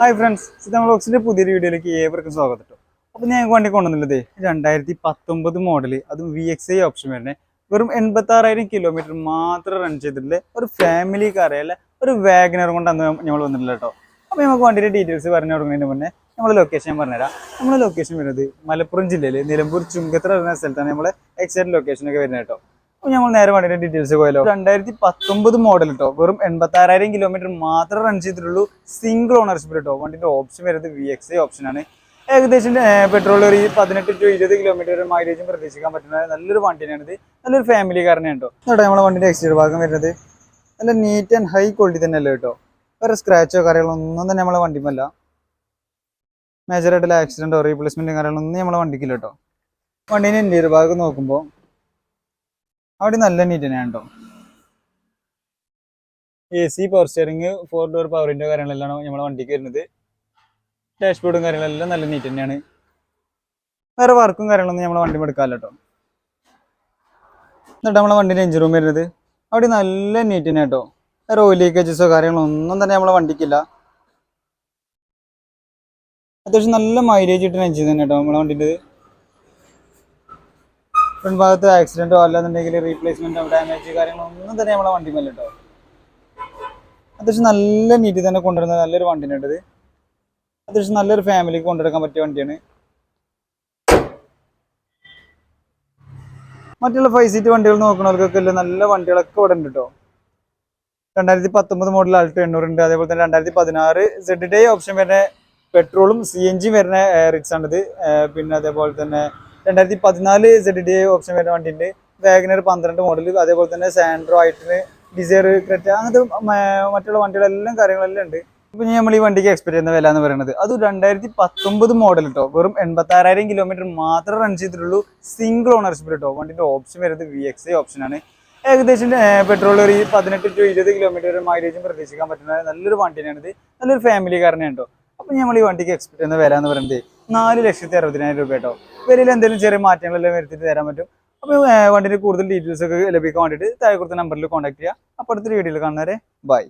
Hi friends Siddha വ്ളോഗ്സിന്റെ പുതിയൊരു വീഡിയോയിലേക്ക് ഏവർക്കും സ്വാഗതം അപ്പോൾ ഞാൻ വണ്ടി കൊണ്ടുവന്നുള്ളത് രണ്ടായിരത്തി പത്തൊമ്പത് മോഡൽ അതും വി എക്സ് ഐ ഓപ്ഷൻ വരുന്നത് വെറും എൺപത്തി ആറായിരം കിലോമീറ്റർ മാത്രം റൺ ചെയ്തിട്ടുള്ള ഒരു ഫാമിലി കാറയല്ല ഒരു വാഗനർ കൊണ്ടാണ് നമ്മൾ വന്നിട്ടുള്ളത് കേട്ടോ അപ്പോൾ നമുക്ക് വണ്ടിയുടെ ഡീറ്റെയിൽസ് പറഞ്ഞു കൊടുക്കുന്നതിന് മുന്നേ നമ്മുടെ ലൊക്കേഷൻ പറഞ്ഞുതരാം. നമ്മുടെ ലൊക്കേഷൻ വരുന്നത് മലപ്പുറം ജില്ലയിൽ നിലമ്പൂർ ചുങ്കത്ര വരുന്ന സ്ഥലത്താണ് നമ്മളെ എക്സൈറ്റ് ലൊക്കേഷൻ ഒക്കെ വരുന്നത് കേട്ടോ നമ്മൾ നേരെ വണ്ടിയുടെ ഡീറ്റെയിൽസ് പോയല്ലോ. രണ്ടായിരത്തി പത്തൊമ്പത് മോഡൽ കേട്ടോ വെറും എൺപത്തി ആറായിരം കിലോമീറ്റർ മാത്രം റൺ ചെയ്തിട്ടുള്ളൂ സിംഗിൾ ഓണർഷിപ്പ് കേട്ടോ വണ്ടിന്റെ ഓപ്ഷൻ വരുന്നത് വി എക്സ് ഐ ഓപ്ഷനാണ് ഏകദേശം പെട്രോൾ ഒരു പതിനെട്ട് ടു ഇരുപത് കിലോമീറ്റർ മൈലേജും പ്രതീക്ഷിക്കാൻ പറ്റുന്ന നല്ലൊരു വണ്ടി തന്നെയാണിത് നല്ലൊരു ഫാമിലി കാരണം കേട്ടോ കേട്ടോ നമ്മളെ വണ്ടിന്റെ എക്സ്റ്റീരിയർ ഭാഗം വരുന്നത്. നല്ല നീറ്റ് ആൻഡ് ഹൈ ക്വാളിറ്റി തന്നെയല്ല കേട്ടോ വേറെ സ്ക്രാച്ചോ കാര്യങ്ങളോ ഒന്നും തന്നെ നമ്മളെ വണ്ടിമല്ല മേജറായിട്ടുള്ള ആക്സിഡന്റോ റീപ്ലേസ്മെന്റ് കാര്യങ്ങളൊന്നും നമ്മളെ വണ്ടിക്കില്ല കേട്ടോ വണ്ടീന്റെ ഇന്റീരിയർ ഭാഗം നോക്കുമ്പോൾ അവിടെ നല്ല നീറ്റ് കേട്ടോ A C power steering four door പവറിന്റെ കാര്യങ്ങളെല്ലാം നമ്മളെ വണ്ടിക്ക് വരുന്നത്. ഡാഷ്ബോർഡും കാര്യങ്ങളെല്ലാം നല്ല നീറ്റ് തന്നെയാണ്. വേറെ വർക്കും കാര്യങ്ങളൊന്നും നമ്മളെ വണ്ടി എടുക്കാമല്ലോ എന്നിട്ട് നമ്മളെ വണ്ടിന്റെ എഞ്ചിൻ റൂം വരുന്നത്. അവിടെ നല്ല നീറ്റ് തന്നെ കേട്ടോ വേറെ ഓയിൽ ലീക്കേജസോ കാര്യങ്ങളൊന്നും തന്നെ നമ്മളെ വണ്ടിക്കില്ല. അത്യാവശ്യം നല്ല മൈലേജ് കിട്ടുന്ന എഞ്ചിൻ തന്നെ കേട്ടോ നമ്മളെ വണ്ടിന്റെ ഭാഗത്ത് ആക്സിഡന്റോ അല്ലാന്നുണ്ടെങ്കിൽ റീപ്ലേസ്മെന്റോ ഡാമേജ് കാര്യങ്ങളോ ഒന്നും തന്നെ നമ്മളെ വണ്ടി മേലെ അത്യാവശ്യം നല്ല നീറ്റിൽ തന്നെ കൊണ്ടുവരുന്ന നല്ലൊരു വണ്ടിയാണ് ഇത്. അത്യാവശ്യം നല്ലൊരു ഫാമിലിക്ക് കൊണ്ടുനടക്കാൻ പറ്റിയ വണ്ടിയാണ്. മറ്റുള്ള ഫൈവ് സീറ്റ് വണ്ടികൾ നോക്കുന്നവർക്കൊക്കെ നല്ല വണ്ടികളൊക്കെ ഇവിടെ ഉണ്ട് കേട്ടോ രണ്ടായിരത്തി പത്തൊമ്പത് മോഡൽ ആൾട്ടോ എണ്ണൂറ് ഉണ്ട്. അതേപോലെ തന്നെ രണ്ടായിരത്തി പതിനാറ് സെഡ് ഡേ ഓപ്ഷൻ വരുന്ന പെട്രോളും സി എൻ ജി വരുന്ന റിക്സ് പിന്നെ അതേപോലെ തന്നെ രണ്ടായിരത്തി പതിനാല് സെഡ് ഡി ഓപ്ഷൻ വരുന്ന വണ്ടി ഉണ്ട് വാഗനർ പന്ത്രണ്ട് മോഡൽ അതേപോലെ തന്നെ സാൻഡ്രോ ആയിട്ടിന് ഡിസയർ ക്രെറ്റ അങ്ങനത്തെ മറ്റുള്ള വണ്ടികളെല്ലാം കാര്യങ്ങളെല്ലാം ഉണ്ട്. ഇപ്പൊ നമ്മൾ ഈ വണ്ടിക്ക് എക്സ്പെക്ട് ചെയ്യുന്ന വില എന്ന് പറയുന്നത് അത് രണ്ടായിരത്തി പത്തൊമ്പത് മോഡൽ കേട്ടോ വെറും എൺപത്തി ആറായിരം കിലോമീറ്റർ മാത്രം റൺ ചെയ്തിട്ടുള്ളൂ. സിംഗിൾ ഓണർഷിപ്പ് കേട്ടോ വണ്ടിന്റെ ഓപ്ഷൻ വരുന്നത് വി എക്സ് ഐ ഓപ്ഷനാണ് ഏകദേശം പെട്രോൾ ഒരു പതിനെട്ട് ടു ഇരുപത് കിലോമീറ്റർ വരെ മൈലേജും പ്രതീക്ഷിക്കാൻ പറ്റുന്ന നല്ലൊരു വണ്ടി തന്നെയാണിത് നല്ലൊരു ഫാമിലി കാരനെ കേട്ടോ അപ്പൊ നമ്മൾ ഈ വണ്ടിക്ക് എക്സ്പെക്ട് ചെയ്യുന്ന വില എന്ന് പറയുന്നത് നാല് ലക്ഷത്തി അറുപതിനായിരം രൂപ കേട്ടോ വിലയിൽ എന്തെങ്കിലും ചെറിയ മാറ്റങ്ങളെല്ലാം വരുത്തിയിട്ട് തരാൻ പറ്റും. അപ്പോൾ വണ്ടിന്റെ കൂടുതൽ ഡീറ്റെയിൽസ് ഒക്കെ ലഭിക്കാൻ വേണ്ടിയിട്ട് താഴെ കൊടുത്ത നമ്പറിൽ കോൺടാക്ട് ചെയ്യുക അപ്പോൾ അടുത്തൊരു വീഡിയോയിൽ കാണുന്നവരെ ബൈ